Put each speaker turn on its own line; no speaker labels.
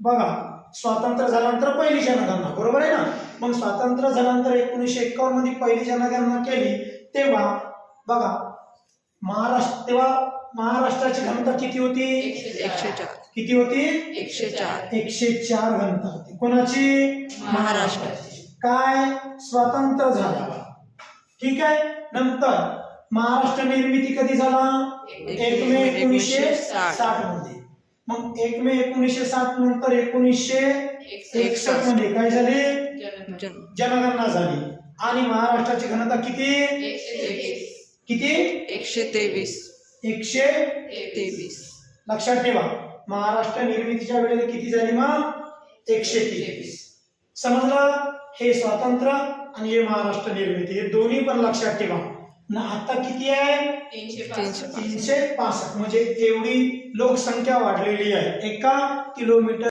बघा स्वातंत्र्य झाल्यानंतर पहिली जनगणना बरोबर आहे ना? मग स्वातंत्र्य झाल्यानंतर एकोणीसशे एकावन्नमध्ये पहिली जनगणना केली तेव्हा बघा महाराष्ट्र तेव्हा महाराष्ट्राची घनता किती होती?
एकशे चार.
किती होती?
एकशे चार.
एकशे चार घनता होती. कोणाची?
महाराष्ट्र
काय? स्वातंत्र्य झाल्यावर. ठीक आहे? नंतर महाराष्ट्र निर्मिती कधी झाला? एक मे एकोणीसशे साठ. मध्ये. मग एक मे एकोणीसशे साठ नंतर एकोणीसशे एकसष्टमध्ये काय झाले?
जन-
जनगणना झाली. आणि महाराष्ट्राची घनता किती? किती?
एकशे तेवीस.
एकशे
तेवीस.
लक्षात ठेवा. महाराष्ट्र निर्मितीच्या वेळेला किती झाली मग? एकशे तेवीस. समजलं? हे स्वातंत्र्य आणि हे महाराष्ट्र निर्मिती. हे दोन्ही पण लक्षात ठेवा. ना आता किती आहे? तीनशे पासष्ट. म्हणजे एवढी लोकसंख्या वाढलेली आहे. एका किलोमीटर